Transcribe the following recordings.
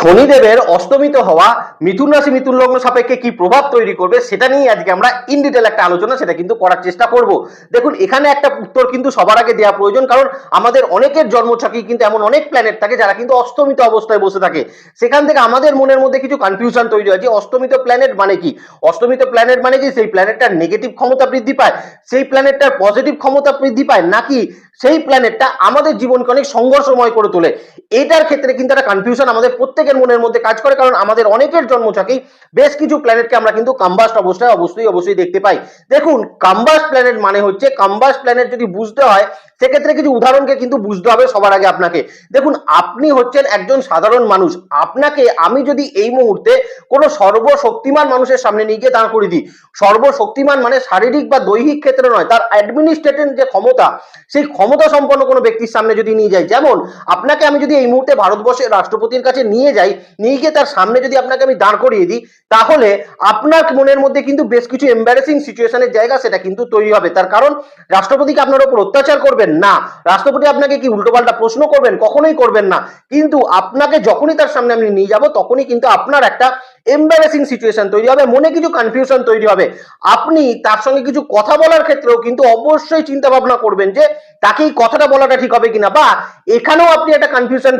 শনিদেবের অস্তমিত হওয়া মিথুন রাশি মিথুন লগ্ন সাপেক্ষে কি প্রভাব তৈরি করবে সেটা নিয়ে আজকে আমরা ইন ডিটেল একটা আলোচনা, সেটা কিন্তু করার চেষ্টা করব। দেখুন, এখানে একটা উত্তর কিন্তু সবার আগে দেওয়া প্রয়োজন, কারণ আমাদের অনেকের জন্মছকে কিন্তু এমন অনেক প্ল্যানেট থাকে যারা কিন্তু অস্তমিত অবস্থায় বসে থাকে। সেখান থেকে আমাদের মনের মধ্যে কিছু কনফিউশন তৈরি হয় যে অস্তমিত প্ল্যানেট মানে কি? অস্তমিত প্ল্যানেট মানে কি? সেই প্ল্যানেটটার নেগেটিভ ক্ষমতা বৃদ্ধি পায়। সেই প্ল্যানেটটার পজিটিভ ক্ষমতা বৃদ্ধি পায় নাকি সেই প্ল্যানেটটা আমাদের জীবনকে অনেক সংঘর্ষময় করে তোলে? এটার ক্ষেত্রে কিন্তু একটা কনফিউশন আমাদের প্রত্যেকের মনের মধ্যে কাজ করে, কারণ আমাদের অনেকের জন্ম থাকেই বেশ কিছু প্ল্যানেটকে আমরা কিন্তু কাম্বাস্ট অবস্থায় অবশ্যই অবশ্যই দেখতে পাই। দেখুন কাম্বাস প্ল্যানেট মানে হচ্ছে কাম্বাস্ট প্ল্যানেট যদি বুঝতে হয় সেক্ষেত্রে কিছু উদাহরণকে কিন্তু বুঝতে হবে সবার আগে আপনাকে। দেখুন, আপনি হচ্ছেন একজন সাধারণ মানুষ। আপনাকে আমি যদি এই মুহূর্তে কোনো সর্বশক্তিমান মানুষের সামনে নিয়ে গিয়ে দাঁড় করে দিই, সর্বশক্তিমান মানে শারীরিক বা দৈহিক ক্ষেত্রে নয়, তার অ্যাডমিনিস্ট্রেটিভ যে ক্ষমতা, সেই ক্ষমতা সম্পন্ন কোনো ব্যক্তির সামনে যদি নিয়ে যাই, যেমন আপনাকে আমি যদি এই মুহূর্তে ভারতবর্ষের রাষ্ট্রপতির কাছে নিয়ে যাই, নিয়ে গিয়ে তার সামনে যদি আপনাকে আমি দাঁড় করিয়ে দিই, তাহলে আপনার মনের মধ্যে কিন্তু বেশ কিছু এম্বারেসিং সিচুয়েশনের জায়গা সেটা কিন্তু তৈরি হবে। তার কারণ, রাষ্ট্রপতিকে আপনার উপর অত্যাচার করবেন না। রাষ্ট্রপতি আপনাকে কি উল্টোপাল্টা প্রশ্ন করবেন? কখনোই করবেন না। কিন্তু আপনাকে যখনই তার সামনে আমি নিয়ে যাব, তখনই কিন্তু আপনার একটা এম্বারেসিং সিচুয়েশন তৈরি হবে, মনে কিছু কনফিউশন তৈরি হবে। আপনি তার সঙ্গে কিছু কথা বলার ক্ষেত্রেও কিন্তু অবশ্যই চিন্তা ভাবনা করবেন যে, তাকে এই কথাটা বলাটা ঠিক হবে কিনা? বা এখানেও আপনি একটা কনফিউশন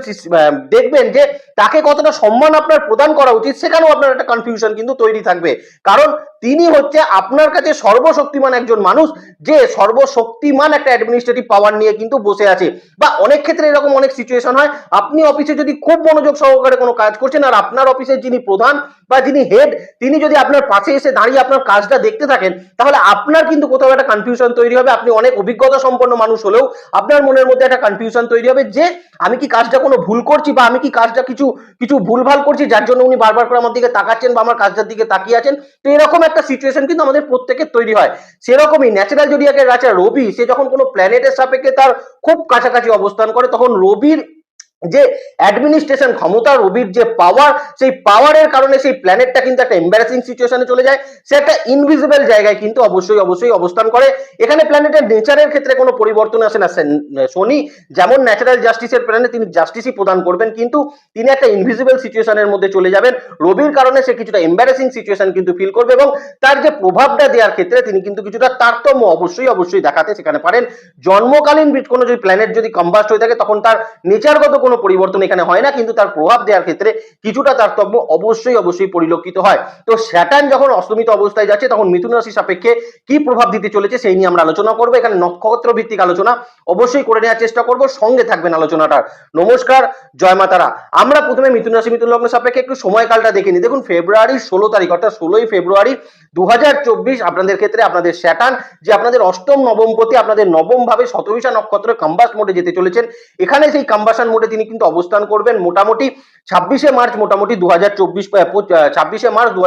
দেখবেন যে, তাকে কতটা সম্মান আপনার প্রদান করা উচিত, সেখানেও আপনার একটা কনফিউশন কিন্তু তৈরি থাকবে। কারণ তিনি হচ্ছে আপনার কাছে সর্বশক্তিমান একজন মানুষ, যে সর্বশক্তিমান একটা অ্যাডমিনিস্ট্রেটিভ পাওয়ার নিয়ে কিন্তু বসে আছে। বা অনেক ক্ষেত্রে এরকম অনেক সিচুয়েশন হয়, আপনি অফিসে যদি খুব মনোযোগ সহকারে কোনো কাজ করছেন, আর আপনার অফিসের যিনি প্রধান বা যিনি হেড তিনি যদি আপনার পাশে এসে দাঁড়িয়ে আপনার কাজটা দেখতে থাকেন, তাহলে আপনার কিন্তু কোথাও একটা কনফিউশন তৈরি হবে। আপনি অনেক অভিজ্ঞতা সম্পন্ন মানুষ হলেও আপনার মনের মধ্যে একটা কনফিউশন তৈরি হবে যে, আমি কি কাজটা কোনো ভুল করছি বা আমি কি কাজটা কিছু কিছু ভুলভাল করছি যার জন্য উনি বারবার করে আমার দিকে তাকাচ্ছেন বা আমার কাজটার দিকে তাকিয়ে আছেন? তো এরকম একটা সিচুয়েশন কিন্তু আমাদের প্রত্যেকের তৈরি হয়। সেরকমই ন্যাচারাল জোডিয়াকের রাজা রবি, সে যখন কোনো প্ল্যানেটের সাপেক্ষে তার খুব কাছাকাছি অবস্থান করে, তখন রবির যে অ্যাডমিনিস্ট্রেশন ক্ষমতা রবির যে পাওয়ার সেই পাওয়ারের কারণে সেই প্ল্যানেটটা কিন্তু একটা এম্বারাসিং সিচুয়েশনে চলে যায়। সে একটা ইনভিজিবল জায়গায় কিন্তু অবশ্যই অবশ্যই অবস্থান করে। এখানে প্ল্যানেটের নেচারের ক্ষেত্রে কোনো পরিবর্তন আসে না। শনি যেমন ন্যাচারাল জাস্টিসের প্ল্যানেট তিনি জাস্টিসই প্রদান করবেন, কিন্তু তিনি একটা ইনভিজিবল সিচুয়েশনের মধ্যে চলে যাবেন। রবির কারণে সে কিছুটা এম্বারাসিং সিচুয়েশন কিন্তু ফিল করবে এবং তার যে প্রভাবটা দেওয়ার ক্ষেত্রে তিনি কিন্তু কিছুটা তারতম্য অবশ্যই অবশ্যই দেখাতে সেখানে পারেন। জন্মকালীন কোনো যদি প্ল্যানেট যদি কম্বাস্ট হয়ে থাকে, তখন তার নেচারগত কোনো পরিবর্তন এখানে হয় না, কিন্তু তার প্রভাব দেওয়ার ক্ষেত্রে কিছুটা তারতম্য অবশ্যই অবশ্যই পরিলক্ষিত হয়। তো স্যাটার্ন যখন অস্তমিত অবস্থায় যাচ্ছে, তখন মিথুন রাশি সাপেক্ষে কি প্রভাব দিতে চলেছে সেই নিয়ে আমরা আলোচনা করব। এখানে নক্ষত্র ভিত্তিক আলোচনা অবশ্যই করে নেওয়ার চেষ্টা করব। সঙ্গে থাকবেন আলোচনাটার। নমস্কার, জয় মাতারা। আমরা প্রথমে মিথুন রাশি, মিথুন লগ্ন সাপেক্ষে একটু সময়কালটা দেখে নিই। দেখুন, ফেব্রুয়ারি ষোলো তারিখ, অর্থাৎ ষোলোই ফেব্রুয়ারি দু হাজার চব্বিশ আপনাদের ক্ষেত্রে আপনাদের স্যাটার্ন, যে আপনাদের অষ্টম নবমপতি আপনাদের নবম ভাবে শতবিশা নক্ষত্র কাম্বাস মোডে যেতে চলেছেন। এখানে সেই কাম্বাসান মোডে তিনি কিন্তু অবস্থান করবেন মোটামুটি ছাব্বিশে মার্চ মোটামুটি দু হাজার চব্বিশ মার্চ দু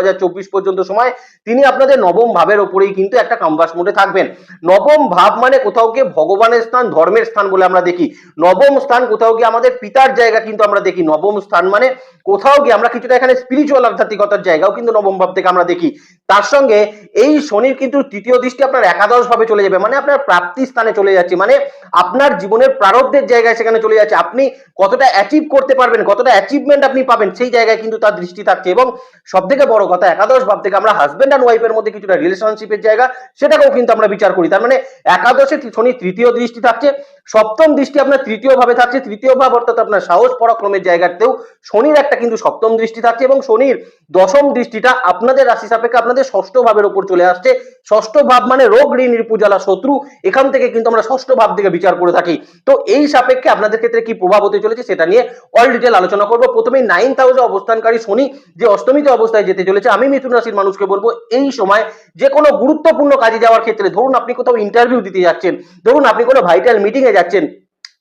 পর্যন্ত সময় তিনি আপনাদের নবম ভাবের ওপরেই কিন্তু একটা কাম্বাস মোডে থাকবেন। নবম ভাব মানে কোথাও গিয়ে ভগবানের স্থান, ধর্মের স্থান বলে আমরা দেখি। নবম স্থান কোথাও গিয়ে আমাদের পিতার জায়গা কিন্তু আমরা দেখি। নবম স্থান মানে কোথাও গিয়ে আমরা কিছুটা এখানে স্পিরিচুয়াল আধ্যাত্মিকতার জায়গাও কিন্তু নবম ভাব থেকে আমরা দেখি। তার সঙ্গে এই শনির কিন্তু তৃতীয় দৃষ্টি আপনার একাদশ ভাবে চলে যাবে মানে আপনার প্রাপ্তি স্থানে চলে যাচ্ছে। মানে আপনার জীবনের প্রারব্ধের জায়গায় সেখানে চলে যাচ্ছে। আপনি কতটা অ্যাচিভ করতে পারবেন, কতটা অ্যাচিভমেন্ট আপনি পাবেন, সেই জায়গায় কিন্তু তার দৃষ্টি থাকছে। এবং সব থেকে বড় কথা, একাদশ ভাব থেকে আমরা হাজবেন্ড অ্যান্ড ওয়াইফের মধ্যে কিছুটা রিলেশনশিপের জায়গা, সেটাকেও কিন্তু আমরা বিচার করি। তার মানে একাদশে শনি তৃতীয় দৃষ্টি থাকছে, সপ্তম দৃষ্টি আপনার তৃতীয় ভাবে থাকছে, তৃতীয় ভাব অর্থাৎ আপনার সাহস পরাক্রমের জায়গাতেও শনির একটা কিন্তু সপ্তম দৃষ্টি থাকছে এবং শনির দশম দৃষ্টিটা আপনাদের রাশি সাপেক্ষে আপনাদের ষষ্ঠ ভাবের উপর চলে আসছে। ষষ্ঠ ভাব মানে রোগ ঋণ রিপুজালা শত্রু, এখান থেকে কিন্তু আমরা ষষ্ঠ ভাব থেকে বিচার করে থাকি। তো এই সাপেক্ষে আপনাদের ক্ষেত্রে কি প্রভাব হতে চলেছে, সেটা নিয়ে অল ডিটেল আলোচনা করব। প্রথমে নাইন্থ হাউসে অবস্থানকারী শনি যে অষ্টমীতে অবস্থায় যেতে চলেছে, আমি মিথুন রাশির মানুষকে বলব, এই সময় যে কোনো গুরুত্বপূর্ণ কাজে যাওয়ার ক্ষেত্রে, ধরুন আপনি কোথাও ইন্টারভিউ দিতে যাচ্ছেন, ধরুন আপনি কোনো ভাইটাল মিটিংয়ে যাচ্ছেন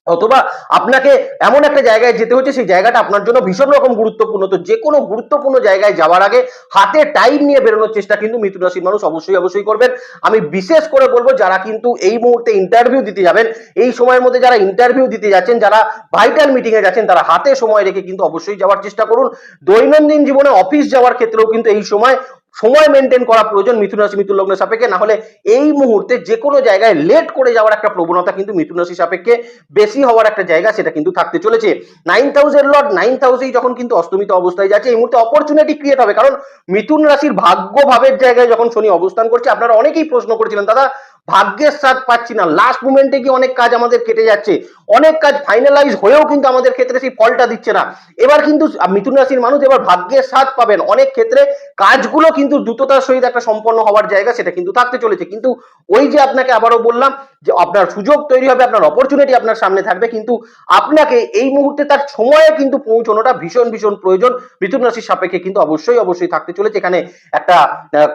অথবা আপনাকে এমন একটা জায়গায় যেতে হচ্ছে, সেই জায়গাটা আপনার জন্য ভীষণ রকম গুরুত্বপূর্ণ। তো যে কোনো গুরুত্বপূর্ণ জায়গায় যাওয়ার আগে হাতে টাইম নিয়ে বেরোনোর চেষ্টা কিন্তু মিথুন রাশির মানুষ অবশ্যই অবশ্যই করবেন। আমি বিশেষ করে বলব, যারা কিন্তু এই মুহূর্তে ইন্টারভিউ দিতে যাবেন, এই সময়ের মধ্যে যারা ইন্টারভিউ দিতে যাচ্ছেন, যারা ভাইটাল মিটিংয়ে যাচ্ছেন, তারা হাতে সময় রেখে কিন্তু অবশ্যই যাওয়ার চেষ্টা করুন। দৈনন্দিন জীবনে অফিস যাওয়ার ক্ষেত্রেও কিন্তু এই সময় সময় মেনটেন করা প্রয়োজন মিথুন রাশি, মিথুন লগ্নের সাপেক্ষে। না হলে এই মুহূর্তে যে কোনো জায়গায় লেট করে যাওয়ার একটা প্রবণতা কিন্তু মিথুন রাশি সাপেক্ষে বেশি হওয়ার একটা জায়গা সেটা কিন্তু থাকতে চলেছে। Nine thousand lord nine thousand যখন কিন্তু অস্তমিত অবস্থায় যাচ্ছে, এই মুহূর্তে অপরচুনিটি ক্রিয়েট হবে। কারণ মিথুন রাশির ভাগ্য ভাবের জায়গায় যখন শনি অবস্থান করছে, আপনারা অনেকেই প্রশ্ন করেছিলেন, দাদা, ভাগ্যের সাথ পাচ্ছি না। লাস্ট মুমেন্টে কি অনেক কাজ আমাদের কেটে যাচ্ছে। অনেক কাজ ফাইনালাইজ হয়েও কিন্তু আমাদের ক্ষেত্রে সেই ফলটা দিচ্ছে না। এবার কিন্তু মিথুন রাশির মানুষ এবার ভাগ্যের সাথ পাবেন। অনেক ক্ষেত্রে কাজগুলো কিন্তু দ্রুততার সহিত একটা সম্পন্ন হওয়ার জায়গা সেটা কিন্তু থাকতে চলেছে। কিন্তু ওই যে আপনাকে আবারও বললাম যে আপনার সুযোগ তৈরি হবে, আপনার অপরচুনিটি আপনার সামনে থাকবে, কিন্তু আপনাকে এই মুহূর্তে তার সময়ে কিন্তু পৌঁছানোটা ভীষণ ভীষণ প্রয়োজন। মিথুন রাশির সাপেক্ষে কিন্তু অবশ্যই অবশ্যই থাকতে চলেছে। এখানে একটা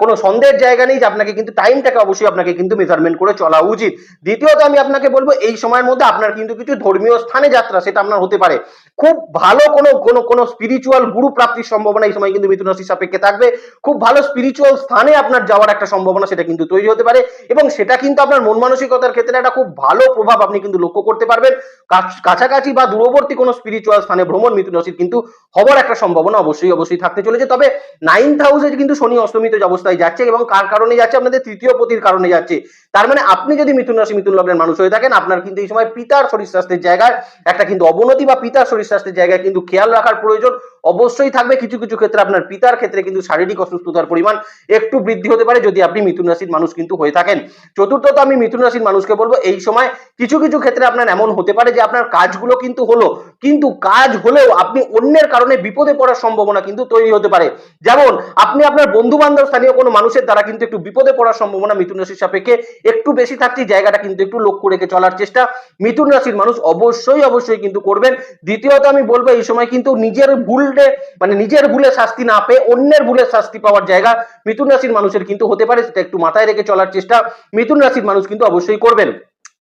কোনো সন্দেহের জায়গা নেই যে আপনাকে কিন্তু টাইমটাকে অবশ্যই আপনাকে কিন্তু মেজারমেন্ট করে চলা উচিত। দ্বিতীয়ত আমি আপনাকে বলব, এই সময়ের মধ্যে আপনার কিন্তু কিছু ধর্মীয় স্থানে যাত্রা সেটা আপনার হতে পারে। খুব ভালো কোনো কোনো কোনো স্পিরিচুয়াল গুরু প্রাপ্তির সম্ভাবনা এই সময় কিন্তু মিথুন রাশির সাপেক্ষে থাকবে। খুব ভালো স্পিরিচুয়াল স্থানে আপনার যাওয়ার একটা সম্ভাবনা সেটা কিন্তু তৈরি হতে পারে এবং সেটা কিন্তু আপনার মন মানসিকতার ক্ষেত্রে একটা খুব ভালো প্রভাব আপনি কিন্তু লক্ষ্য করতে পারবেন। কাছাকাছি বা দূরবর্তী কোনো স্পিরিচুয়াল স্থানে ভ্রমণ মিথুন রাশির কিন্তু হওয়ার একটা সম্ভাবনা অবশ্যই অবশ্যই থাকতে চলেছে। তবে নাইন থাউজেন্ড কিন্তু শনি অষ্টমিত অবস্থায় যাচ্ছে এবং কার কারণে যাচ্ছে? আপনাদের তৃতীয় পতির কারণে যাচ্ছে। তার মানে আপনি যদি মিথুন রাশি, মিথুন লগ্নের মানুষ হয়ে থাকেন, আপনার কিন্তু এই সময় পিতার শরীর স্বাস্থ্যের জায়গায় একটা কিন্তু অবনতি বা পিতার শরীর স্বাস্থ্যের জায়গায় কিন্তু খেয়াল রাখার প্রয়োজন। অবশ্যই থাকবে। কিছু কিছু ক্ষেত্রে আপনার পিতার ক্ষেত্রে কিন্তু শারীরিক অসুস্থতার পরিমাণ একটু বৃদ্ধি হতে পারে যদি আপনি মিথুন রাশির মানুষ কিন্তু হয়ে থাকেন। চতুর্থত আমি মিথুন রাশির মানুষকে বলব, এই সময় কিছু কিছু ক্ষেত্রে আপনার এমন হতে পারে যে আপনার কাজগুলো কিন্তু হলো, কিন্তু কাজ হলেও আপনি অন্যের কারণে বিপদে পড়ার সম্ভাবনা কিন্তু তৈরি হতে পারে। যেমন, আপনি আপনার বন্ধু বান্ধব স্থানীয় কোনো মানুষের দ্বারা কিন্তু একটু বিপদে পড়ার সম্ভাবনা মিথুন রাশির সাপেক্ষে একটু বেশি থাকছে, জায়গাটা কিন্তু একটু লক্ষ্য রেখে চলার চেষ্টা মিথুন রাশির মানুষ অবশ্যই অবশ্যই কিন্তু করবেন। দ্বিতীয়ত আমি বলব, এই সময় কিন্তু নিজের ভুলে মানে নিজের ভুলে শাস্তি না পেয়ে অন্যের ভুলে শাস্তি পাওয়ার জায়গা মিথুন রাশির মানুষের কিন্তু হতে পারে, সেটা একটু মাথায় রেখে চলার চেষ্টা মিথুন রাশির মানুষ কিন্তু অবশ্যই করবেন।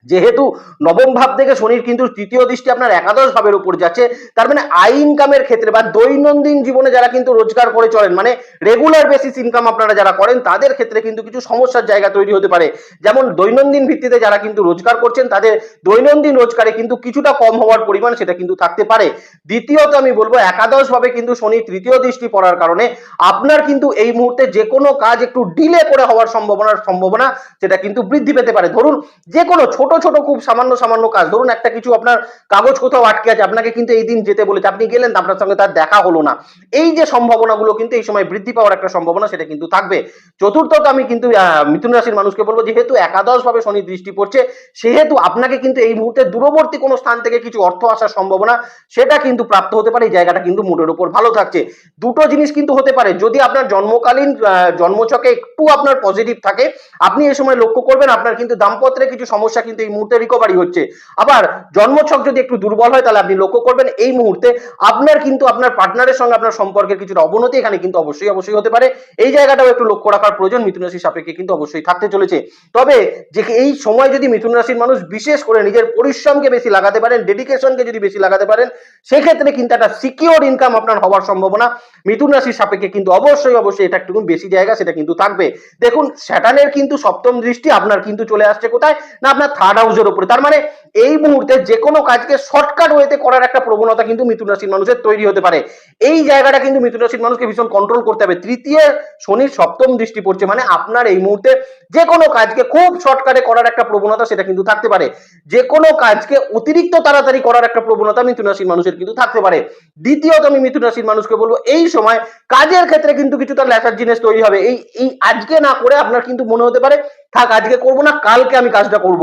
যেহেতু নবম ভাব থেকে শনির কিন্তু তৃতীয় দৃষ্টি আপনার একাদশ ভাবের উপর যাচ্ছে, তার মানে আই ইনকামের ক্ষেত্রে বা দৈনন্দিন জীবনে যারা কিন্তু রোজগার করে চলেন মানে রেগুলার বেসিস ইনকাম আপনারা যারা করেন, তাদের ক্ষেত্রে কিন্তু কিছু সমস্যার জায়গা তৈরি হতে পারে। যেমন দৈনন্দিন ভিত্তিতে যারা কিন্তু রোজগার করছেন, তাদের দৈনন্দিন রোজগারে কিন্তু কিছুটা কম হওয়ার পরিমাণ সেটা কিন্তু থাকতে পারে। দ্বিতীয়ত আমি বলব, একাদশ ভাবে কিন্তু শনি তৃতীয় দৃষ্টি পড়ার কারণে আপনার কিন্তু এই মুহূর্তে যে কোনো কাজ একটু ডিলে করে হওয়ার সম্ভাবনার সম্ভাবনা সেটা কিন্তু বৃদ্ধি পেতে পারে। ধরুন যে কোনো ছোট ছোট ছোট খুব সামান্য সামান্য কাজ। ধরুন একটা কিছু আপনার কাগজ কোথাও আটকে আছে আপনাকে কিন্তু এই দিন যেতে বলেছে। আপনি গেলেন আপনার সঙ্গে তার দেখা হলো না। এই যে সম্ভাবনাগুলো কিন্তু এই সময় বৃদ্ধি পাওয়ার একটা সম্ভাবনা সেটা কিন্তু থাকবে। চতুর্থত আমি কিন্তু মিথুন রাশির মানুষকে বলব যেহেতু একাদশ ভাবে শনি দৃষ্টি পড়ছে সেহেতু আপনাকে কিন্তু এই মুহূর্তে দূরবর্তী কোনো স্থান থেকে কিছু অর্থ আসার সম্ভাবনা সেটা কিন্তু প্রাপ্ত হতে পারে। এই জায়গাটা কিন্তু মুডের উপর ভালো থাকছে। দুটো জিনিস কিন্তু হতে পারে। যদি আপনার জন্মকালীন আহ, জন্মছকে একটু আপনার পজিটিভ থাকে আপনি এই সময় লক্ষ্য করবেন আপনার কিন্তু দাম্পত্যে কিছু সমস্যা কিন্তু এই মুহূর্তে রিকভারি হচ্ছে। আবার জন্মছক যদি একটু দুর্বল হয়, তাহলে আপনি লক্ষ্য করবেন এই মুহূর্তে আপনার কিন্তু আপনার পার্টনারের সঙ্গে আপনার সম্পর্কের কিছুটা অবনতি এখানে কিন্তু অবশ্যই অবশ্যই হতে পারে। এই জায়গাটাও একটু লক্ষ্য রাখার প্রয়োজন, মিথুন রাশির সাপেক্ষে কিন্তু অবশ্যই থাকতে চলেছে। তবে যে এই সময় যদি মিথুন রাশির মানুষ বিশেষ করে নিজের পরিশ্রমকে বেশি লাগাতে পারেন ডেডিকেশনকে যদি বেশি লাগাতে পারেন, সেক্ষেত্রে কিন্তু একটা সিকিওর ইনকাম আপনার হওয়ার সম্ভাবনা মিথুন রাশির সাপেক্ষে কিন্তু অবশ্যই অবশ্যই এটা একটু বেশি জায়গা সেটা কিন্তু থাকবে। দেখুন স্যাটানের কিন্তু সপ্তম দৃষ্টি আপনার কিন্তু চলে আসছে কোথায়? না, আপনার থার্ড হাউসের উপরে। তার মানে এই মুহূর্তে যে কোনো কাজকে শর্টকাট ওয়েতে করার একটা প্রবণতা কিন্তু মিথুন রাশির মানুষের তৈরি হতে পারে। এই জায়গাটা কিন্তু মিথুন রাশির মানুষকে ভীষণ কন্ট্রোল করতে হবে। তৃতীয় শনির সপ্তম দৃষ্টি পড়ছে মানে আপনার এই মুহূর্তে যে কোনো কাজকে খুব শর্টকাটে করার একটা প্রবণতা সেটা কিন্তু থাকতে পারে। যে কোনো কাজকে অতিরিক্ত তাড়াতাড়ি করার একটা প্রবণতা মিথুন রাশির মানুষের কিন্তু থাকতে পারে। দ্বিতীয়ত আমি মিথুন রাশির মানুষকে বলব, এই সময় কাজের ক্ষেত্রে কিন্তু কিছুটা লেখার জিনিস তৈরি হবে। এই এই আজকে না করে আপনার কিন্তু মনে হতে পারে থাক, আজকে করব না, কালকে আমি কাজটা করব।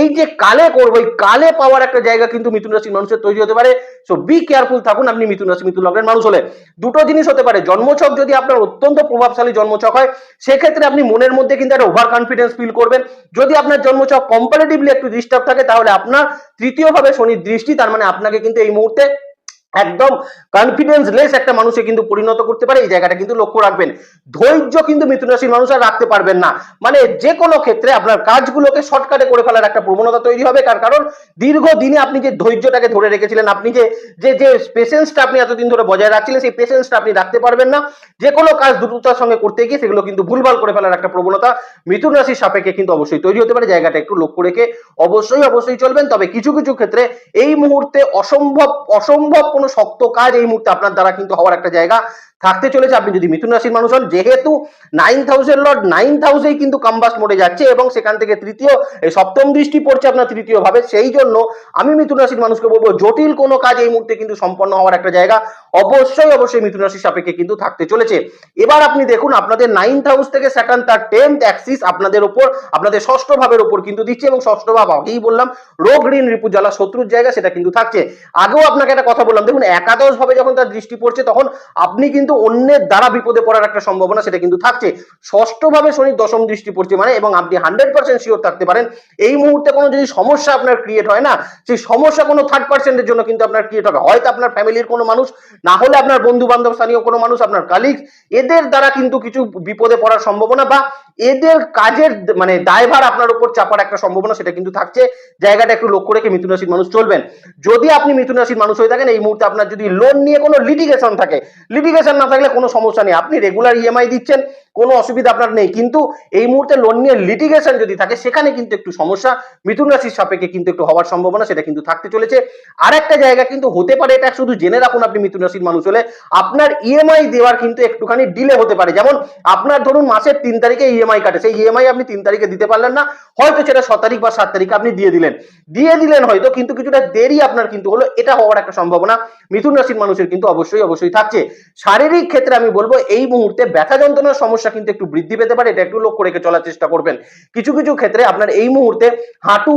এই যে কালে করব, এই কালে পাওয়ার একটা জায়গা কিন্তু মিথুন রাশির মানুষের তৈরি হতে পারে। সো বি কেয়ারফুল থাকুন, আপনি মিথুন রাশি, মিথুন লগ্নের মানুষ হলে। দুটো জিনিস হতে পারে, জন্মছক যদি আপনার অত্যন্ত প্রভাবশালী জন্মছক হয়, সেক্ষেত্রে আপনি মনের মধ্যে কিন্তু একটা ওভার কনফিডেন্স ফিল করবেন। যদি আপনার জন্মছক কম্পারেটিভলি একটু ডিস্টার্ব থাকে, তাহলে আপনার তৃতীয়ভাবে শনির দৃষ্টি, তার মানে আপনাকে কিন্তু এই মুহূর্তে একদম কনফিডেন্স লেস একটা মানুষে কিন্তু পরিণত করতে পারে, এই জায়গাটা কিন্তু লক্ষ্য রাখবেন। ধৈর্য কিন্তু মিথুন রাশির মানুষ আর রাখতে পারবেন না। মানে যে কোনো ক্ষেত্রে আপনার কাজগুলোকে শর্টকাটে করে ফেলার একটা প্রবণতা তৈরি হবে, কার, কারণ দীর্ঘদিনে আপনি যে ধৈর্যটাকে ধরে রেখেছিলেন, আপনি যে যে যে পেশেন্সটা আপনি এতদিন ধরে বজায় রাখছিলেন, সেই পেশেন্সটা আপনি রাখতে পারবেন না। যে কোনো কাজ দ্রুততার সঙ্গে করতে গিয়ে সেগুলো কিন্তু ভুলভাল করে ফেলার একটা প্রবণতা মিথুন রাশির সাপেক্ষে কিন্তু অবশ্যই তৈরি হতে পারে। জায়গাটা একটু লক্ষ্য রেখে অবশ্যই অবশ্যই চলবেন। তবে কিছু কিছু ক্ষেত্রে এই মুহূর্তে অসম্ভব অসম্ভব কোনো কোনো শক্ত কাজ এই মুহূর্তে আপনার দ্বারা কিন্তু হওয়ার একটা জায়গা থাকতে চলেছে। আপনি যদি মিথুন রাশির মানুষ হন, যেহেতু nine thousand lord nine thousand কিন্তু কাম্বাস্ট মোডে যাচ্ছে এবং সেখান থেকে তৃতীয়, এই সপ্তম দৃষ্টি পড়ছে আপনার তৃতীয় ভাবে সেই জন্য আমি মিথুন রাশির মানুষকে বলব, জটিল কোনো কাজ এই মুহূর্তে কিন্তু সম্পন্ন হওয়ার একটা জায়গা অবশ্যই অবশ্যই মিথুন রাশির সাপেক্ষে কিন্তু থাকতে চলেছে। এবার আপনি দেখুন, আপনাদের নাইন্থ হাউস থেকে স্যাটার্ন তার টেন্থ অ্যাক্সিস আপনাদের উপর, আপনাদের ষষ্ঠ ভাবের উপর কিন্তু দিচ্ছে এবং ষষ্ঠ ভাব আগেই বললাম, রোগ ঋণ রিপু জ্বালা শত্রুর জায়গা সেটা কিন্তু থাকছে। আগেও আপনাকে একটা কথা বললাম দেখুন একাদশ ভাবে যখন তার দৃষ্টি পড়ছে, তখন আপনি কিন্তু অন্যের দ্বারা বিপদে পড়ার একটা সম্ভাবনা সেটা কিন্তু থাকছে। ষষ্ঠ ভাবে শনির দশম দৃষ্টি পড়ছে মানে এবং আপনি হান্ড্রেড পার্সেন্ট শিওর থাকতে পারেন, এই মুহূর্তে কোনো যদি সমস্যা আপনার ক্রিয়েট হয় না, সেই সমস্যা কোনো থার্ড পার্সেন্টের জন্য কিন্তু আপনার ক্রিয়েট হবে। হয়তো আপনার ফ্যামিলির কোনো মানুষ, না হলে আপনার বন্ধু বান্ধব স্থানীয় কোনো মানুষ, আপনার কালিগ এদের দ্বারা কিন্তু কিছু বিপদে পড়ার সম্ভাবনা বা এদের কাজের মানে দায়ভার আপনার উপর চাপার একটা সম্ভাবনা সেটা কিন্তু থাকছে। জায়গাটা একটু লক্ষ্য রেখে মিথুন রাশির মানুষ চলবেন। যদি আপনি মিথুন রাশির মানুষ হয়ে থাকেন, এই মুহূর্তে আপনার যদি লোন নিয়ে কোনো লিটিগেশন থাকে লিটিগেশন না থাকলে কোনো সমস্যা নেই। আপনি রেগুলার ইএমআই দিচ্ছেন, কোনো অসুবিধা আপনার নেই। কিন্তু এই মুহূর্তে লোন নিয়ে লিটিগেশন যদি থাকে, সেখানে কিন্তু একটু সমস্যা। মিথুন রাশির সাপেক্ষে কিন্তু একটু হওয়ার সম্ভাবনা, সেটা কিন্তু থাকতে চলেছে। আর একটা জায়গা কিন্তু হতে পারে, এটা শুধু জেনে রাখুন আপনি মিথুন রাশির মানুষ হলে, আপনার ইএমআই দেওয়ার কিন্তু একটুখানি ডিলে হতে পারে। যেমন আপনার ধরুন মাসের তিন তারিখে ইএমআই কাটে, সেই ইএমআই আপনি তিন তারিখে দিতে পারলেন না, হয়তো সেটা ছ তারিখ বা সাত তারিখে আপনি দিয়ে দিলেন। দিয়ে দিলেন হয়তো, কিন্তু কিছুটা দেরি আপনার কিন্তু হলো, এটা হওয়ার একটা সম্ভাবনা। মিথুন রাশির মানুষের কিন্তু অবশ্যই অবশ্যই থাকছে। শারীরিক ক্ষেত্রে আমি বলব, এই মুহূর্তে ব্যথা যন্ত্রণার সমস্যা কিন্তু একটু বৃদ্ধি পেতে পারে, এটা একটু লক্ষ্য রেখে চলার চেষ্টা করবেন। কিছু কিছু ক্ষেত্রে আপনার এই মুহূর্তে হাঁটু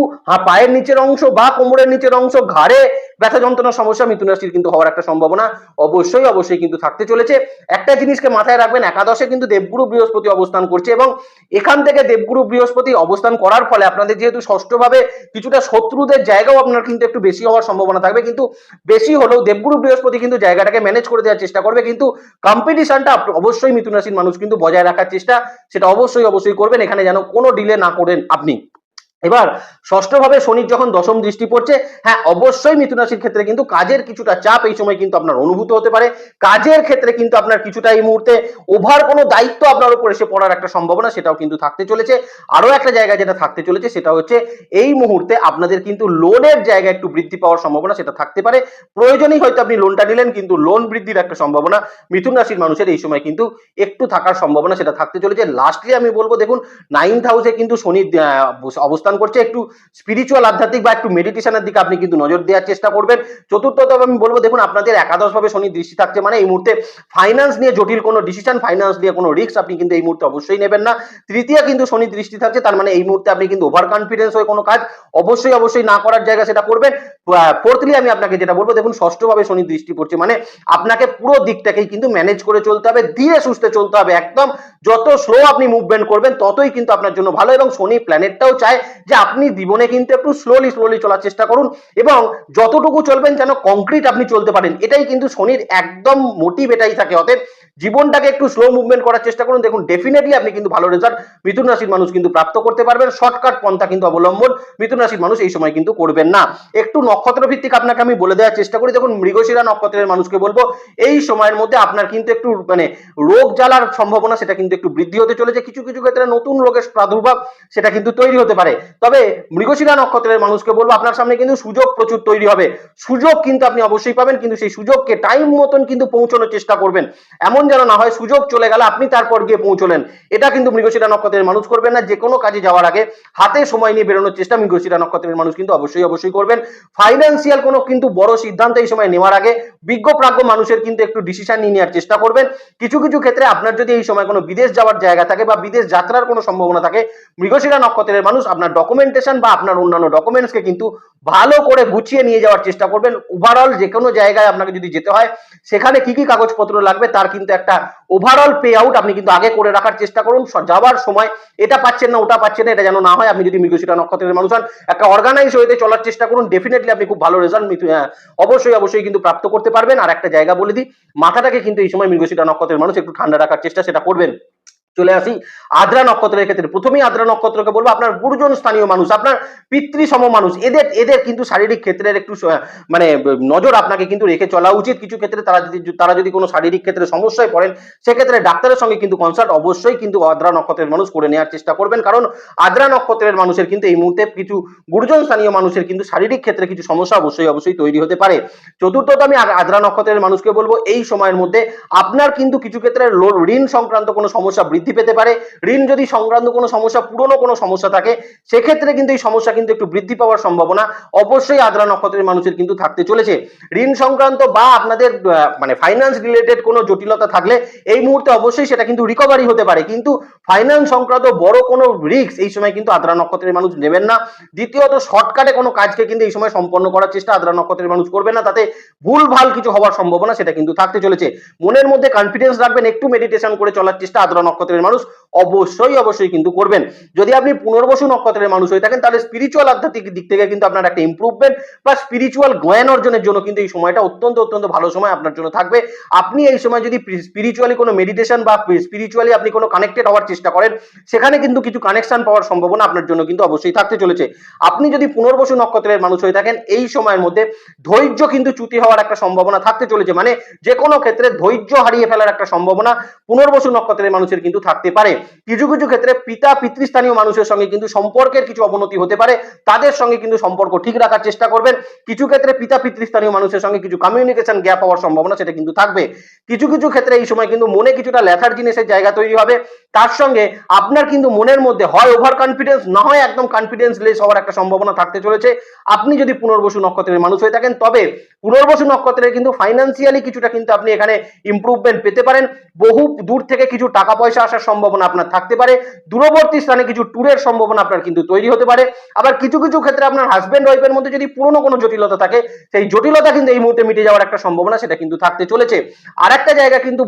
পায়ের নিচের অংশ বা কোমরের নিচের অংশ ঘাড়ে ব্যথা যন্ত্রণার সমস্যা মিথুন রাশির কিন্তু হওয়ার একটা সম্ভাবনা অবশ্যই অবশ্যই কিন্তু থাকতে চলেছে। একটা জিনিসকে মাথায় রাখবেন, একাদশে কিন্তু দেবগুরু বৃহস্পতি অবস্থান করছে এবং এখান থেকে দেবগুরু বৃহস্পতি অবস্থান করার ফলে আপনাদের যেহেতু ষষ্ঠভাবে কিছুটা শত্রুদের জায়গাও আপনার কিন্তু একটু বেশি হওয়ার সম্ভাবনা থাকবে। কিন্তু বেশি হলেও দেবগুরু বৃহস্পতি কিন্তু জায়গাটাকে ম্যানেজ করে দেওয়ার চেষ্টা করবে, কিন্তু কম্পিটিশনটা অবশ্যই মিথুন রাশির মানুষ কিন্তু বজায় রাখার চেষ্টা, সেটা অবশ্যই অবশ্যই করবেন। এখানে যেন কোনো ডিলে না করেন আপনি। এবার ষষ্ঠভাবে শনির যখন দশম দৃষ্টি পড়ছে হ্যাঁ অবশ্যই মিথুন রাশির ক্ষেত্রে কিন্তু কাজের কিছুটা চাপ এই সময় কিন্তু আপনার অনুভূত হতে পারে। কাজের ক্ষেত্রে কিন্তু আপনার কিছুটা এই মুহূর্তে ওভার কোনো দায়িত্ব আপনার উপর এসে পড়ার একটা সম্ভাবনা সেটাও কিন্তু থাকতে চলেছে। আরও একটা জায়গা যেটা থাকতে চলেছে সেটা হচ্ছে এই মুহূর্তে আপনাদের কিন্তু লোনের জায়গা একটু বৃদ্ধি পাওয়ার সম্ভাবনা সেটা থাকতে পারে। প্রয়োজনই হয়তো আপনি লোনটা নিলেন কিন্তু লোন বৃদ্ধির একটা সম্ভাবনা মিথুন রাশির মানুষের এই সময় কিন্তু একটু থাকার সম্ভাবনা সেটা থাকতে চলেছে। লাস্টলি আমি বলব দেখুন নাইন্থ হাউসে কিন্তু শনি আহ, অবস্থান করছে, একটু স্পিরিচুয়াল আধ্যাত্মিক বা একটু মেডিটেশনের দিকে আপনি কিন্তু নজর দেওয়ার চেষ্টা করবেন। চতুর্থত আমি বলব, দেখুন, আপনাদের একাদশ ভাবে শনি দৃষ্টি থাকছে মানে এই মুহূর্তে ফাইন্যান্স নিয়ে জটিল কোনো ডিসিশন ফাইন্যান্স নিয়ে কোনো রিস্ক আপনি কিন্তু এই মুহূর্তে অবশ্যই নেবেন না। তৃতীয় কিন্তু শনি দৃষ্টি থাকছে, তার মানে এই মুহূর্তে আপনি কিন্তু ওভার কনফিডেন্স হয়ে কোনো কাজ অবশ্যই অবশ্যই না করার জায়গা সেটা করবেন। ফোর্থলি আমি আপনাকে যেটা বলব, দেখুন, ষষ্ঠভাবে শনি দৃষ্টি পড়ছে মানে আপনাকে পুরো দিকটাকেই কিন্তু ম্যানেজ করে চলতে হবে, ধীরে সুস্থে চলতে হবে, একদম যত স্লো আপনি মুভমেন্ট করবেন, ততই কিন্তু আপনার জন্য ভালো, এবং শনি প্ল্যানেটটাও চায় যে আপনি জীবনে কিন্তু একটু স্লোলি স্লোলি চলার চেষ্টা করুন এবং যতটুকু চলবেন যেন কংক্রিট আপনি চলতে পারেন। এটাই কিন্তু শনির একদম মোটিভ এটাই থাকে। অতএব জীবনটাকে একটু স্লো মুভমেন্ট করার চেষ্টা করুন। দেখুন ডেফিনেটলি আপনি কিন্তু ভালো রেজাল্ট মিথুন রাশির মানুষ কিন্তু প্রাপ্ত করতে পারবেন। শর্টকাট পন্থা কিন্তু অবলম্বন মিথুন রাশির মানুষ এই সময় কিন্তু করবেন না। একটু নক্ষত্র ভিত্তিক আপনাকে আমি বলে দেওয়ার চেষ্টা করি। দেখুন, মৃগশিরা নক্ষত্রের মানুষকে বলব, এই সময়ের মধ্যে আপনার কিন্তু একটু মানে রোগ জ্বালার সম্ভাবনা সেটা কিন্তু একটু বৃদ্ধি হতে চলেছে। কিছু কিছু ক্ষেত্রে নতুন রোগের প্রাদুর্ভাব সেটা কিন্তু তৈরি হতে পারে। তবে মৃগশিরা নক্ষত্রের মানুষকে বলব, আপনার সামনে কিন্তু সুযোগ প্রচুর তৈরি হবে। সুযোগ কিন্তু আপনি অবশ্যই পাবেন, কিন্তু সেই সুযোগকে টাইম মতন কিন্তু পৌঁছানোর চেষ্টা করবেন। এমন যেন না হয় সুযোগ চলে গেল আপনি তারপর গিয়ে পৌঁছলেন। এটা কিন্তু মৃগশিরা নক্ষত্রের মানুষ করবেন না যে কোনো কাজে যাওয়ার আগে হাতে সময় নিয়ে বেরোনোর চেষ্টা মৃগশিরা নক্ষত্রের মানুষ কিন্তু অবশ্যই অবশ্যই করবেন। ফাইন্যান্সিয়াল কোনো কিন্তু বড় সিদ্ধান্ত এই সময় নেওয়ার আগে বিজ্ঞ প্রাজ্ঞ মানুষের কিন্তু একটু ডিসিশন নিয়ে নেওয়ার চেষ্টা করবেন। কিছু কিছু ক্ষেত্রে আপনার যদি এই সময় কোনো বিদেশ যাওয়ার জায়গা থাকে বা বিদেশ যাত্রার কোনো সম্ভাবনা থাকে, মৃগশিরা নক্ষত্রের মানুষ আপনার ডকুমেন্টেশন বা আপনার অন্যান্য ডকুমেন্টসকে কিন্তু ভালো করে গুছিয়ে নিয়ে যাওয়ার চেষ্টা করবেন। ওভারঅল যে কোনো জায়গায় আপনাকে যদি যেতে হয়, সেখানে কি কি কাগজপত্র লাগবে তার কিন্তু একটা ওভারঅল পে আউট আপনি কিন্তু আগে করে রাখার চেষ্টা করুন। যাওয়ার সময় এটা পাচ্ছেন না, ওটা পাচ্ছেন না, এটা যেন না হয়, আপনি যদি মৃগশিরা নক্ষত্রের মানুষ হন, একটা অর্গানাইজ হয়ে চলার চেষ্টা করুন। ডেফিনেটলি আপনি খুব ভালো রেজাল্ট অবশ্যই অবশ্যই কিন্তু প্রাপ্ত করতে পারবেন। আর একটা জায়গা বলে দিই, মাথাটাকে কিন্তু এই সময় মৃগশিরা নক্ষত্রের মানুষ একটু ঠান্ডা রাখার চেষ্টা সেটা করবেন। চলে আসি। আদ্রা নক্ষত্রের ক্ষেত্রে, প্রথমেই আদ্রা নক্ষত্রকে বলব, আপনার গুরুজন স্থানীয় মানুষ, আপনার পিতৃসম মানুষ, এদের এদের কিন্তু শারীরিক ক্ষেত্রের একটু মানে নজর আপনাকে কিন্তু রেখে চলা উচিত। কিছু ক্ষেত্রে তারা যদি তারা যদি কোনো শারীরিক ক্ষেত্রে সমস্যায় পড়েন, সেক্ষেত্রে ডাক্তারের সঙ্গে কিন্তু কনসাল্ট অবশ্যই কিন্তু আদ্রা নক্ষত্রের মানুষ করে নেওয়ার চেষ্টা করবেন। কারণ আদ্রা নক্ষত্রের মানুষের কিন্তু এই মুহূর্তে কিছু গুরুজন স্থানীয় মানুষের কিন্তু শারীরিক ক্ষেত্রে কিছু সমস্যা অবশ্যই অবশ্যই তৈরি হতে পারে। চতুর্থত আমি আদ্রা নক্ষত্রের মানুষকে বলব, এই সময়ের মধ্যে আপনার কিন্তু কিছু ক্ষেত্রে ঋণ সংক্রান্ত কোনো সমস্যা বৃদ্ধি পেতে পারে। ঋণ যদি সংক্রান্ত কোনো সমস্যা, পুরনো কোনো সমস্যা থাকে, সেক্ষেত্রে কিন্তু এই সমস্যা কিন্তু একটু বৃদ্ধি পাওয়ার সম্ভাবনা অবশ্যই আদ্রা নক্ষত্রের মানুষের কিন্তু থাকতে চলেছে। ঋণ সংক্রান্ত বা আপনাদের মানে ফাইন্যান্স রিলেটেড কোনো জটিলতা থাকলে এই মুহূর্তে অবশ্যই সেটা কিন্তু রিকভারি হতে পারে। কিন্তু ফাইন্যান্স সংক্রান্ত বড় কোনো রিস্ক এই সময় কিন্তু আদ্রা নক্ষত্রের মানুষ নেবেন না। দ্বিতীয়ত শর্টকাটে কোনো কাজকে কিন্তু এই সময় সম্পন্ন করার চেষ্টা আদ্রা নক্ষত্রের মানুষ করবে না। তাতে ভুল ভালো কিছু হওয়ার সম্ভাবনা সেটা কিন্তু থাকতে চলেছে। মনের মধ্যে কনফিডেন্স রাখবেন, একটু মেডিটেশন করে চলার চেষ্টা আদ্রা নক্ষত্রের মানুষ অবশ্যই অবশ্যই কিন্তু করবেন। যদি আপনি পুনর্বসু নক্ষত্রের মানুষ হয়ে থাকেন, তাহলে স্পিরিচুয়াল আধ্যাত্মিক দিক থেকে কিন্তু আপনার একটা ইম্প্রুভমেন্ট বা স্পিরিচুয়াল জ্ঞান অর্জনের জন্য কিন্তু এই সময়টা অত্যন্ত অত্যন্ত ভালো সময় আপনার জন্য থাকবে। আপনি এই সময় যদি স্পিরিচুয়ালি কোনো মেডিটেশন বা স্পিরিচুয়ালি আপনি কোনো কানেক্টেড হওয়ার চেষ্টা করেন, সেখানে কিন্তু কিছু কানেকশন পাওয়ার সম্ভাবনা আপনার জন্য কিন্তু অবশ্যই থাকতে চলেছে। আপনি যদি পুনর্বসু নক্ষত্রের মানুষ হয়ে থাকেন, এই সময়ের মধ্যে ধৈর্য কিন্তু চ্যুতি হওয়ার একটা সম্ভাবনা থাকতে চলেছে। মানে যে কোনো ক্ষেত্রে ধৈর্য হারিয়ে ফেলার একটা সম্ভাবনা পুনর্বসু নক্ষত্রের মানুষের কিন্তু থাকতে পারে। কিছু কিছু ক্ষেত্রে পিতা পিতৃস্থানীয় মানুষের সঙ্গে কিন্তু সম্পর্কের কিছু অবনতি হতে পারে। তাদের সঙ্গে কিন্তু সম্পর্ক ঠিক রাখার চেষ্টা করবেন। কিছু ক্ষেত্রে পিতা পিতৃস্থানীয় মানুষের সঙ্গে কিছু কমিউনিকেশন গ্যাপ হওয়ার সম্ভাবনা সেটা কিন্তু থাকবে। কিছু কিছু ক্ষেত্রে এই সময় কিন্তু মনে কিছুটা লেথার জিনিসের জায়গা তৈরি হবে। তার সঙ্গে আপনার কিন্তু মনের মধ্যে হয় ওভার কনফিডেন্স না হয় একদম কনফিডেন্স লেস হওয়ার একটা সম্ভাবনা থাকতে চলেছে। আপনি যদি পুনর্বসু নক্ষত্রের মানুষ হয়ে থাকেন, তবে পুনর্বসু নক্ষত্রের কিন্তু ফাইন্যান্সিয়ালি কিছুটা কিন্তু আপনি এখানে ইমপ্রুভমেন্ট পেতে পারেন। বহু দূর থেকে কিছু টাকা পয়সা আসার সম্ভাবনা আপনার থাকতে পারে। দূরবর্তী স্থানে কিছু ট্যুরের সম্ভাবনা আপনার কিন্তু তৈরি হতে পারে। আবার কিছু কিছু ক্ষেত্রে আপনার হাজবেন্ড ওয়াইফের মধ্যে যদি পুরনো কোনো জটিলতা থাকে, সেই জটিলতা কিন্তু এই মুহূর্তে মিটে যাওয়ার একটা সম্ভাবনা সেটা কিন্তু থাকতে চলেছে। আর একটা জায়গা কিন্তু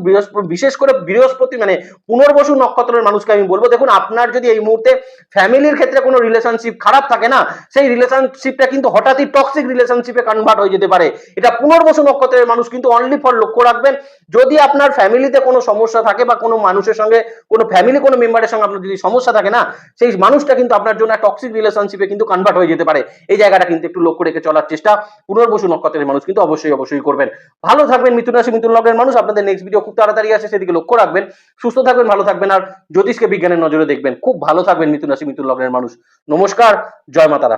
বিশেষ করে বৃহস্পতি মানে পুনর্বসু নক্ষত্রের মানুষকে আমি বলব, দেখুন আপনার যদি এই মুহূর্তে ফ্যামিলির ক্ষেত্রে কোনো রিলেশনশিপ খারাপ থাকে না, সেই রিলেশনশিপটা কিন্তু হঠাৎই টক্সিক রিলেশনশিপে কনভার্ট হয়ে যেতে পারে। এটা পুনর্বসু নক্ষত্রের মানুষ কিন্তু অনলি ফর লক্ষ্য রাখবেন। যদি আপনার ফ্যামিলিতে কোনো সমস্যা থাকে বা কোনো মানুষের সঙ্গে কোনো ফ্যামিলি কোনো মেম্বারের সঙ্গে আপনার যদি সমস্যা থাকে না, সেই মানুষটা কিন্তু আপনার জন্য টক্সিক রিলেশনশিপে কিন্তু কনভার্ট হয়ে যেতে পারে। এই জায়গাটা কিন্তু একটু লক্ষ্য রেখে চলার চেষ্টা। পুনর্বসু নক্ষত্রের মানুষ কিন্তু অবশ্যই অবশ্যই করবেন। ভালো থাকবেন মিথুন রাশি, মিথুন লগ্নের মানুষ। আপনাদের নেক্সট ভিডিও খুব তাড়াতাড়ি আসে, সেদিকে লক্ষ্য রাখবেন। সুস্থ থাকবেন, ভালো থাকবেন আর জ্যোতিষকে বিজ্ঞানের নজরে দেখবেন। খুব ভালো থাকবেন মিথুন রাশি, মিথুন লগ্নের মানুষ। নমস্কার, জয় মাতারা।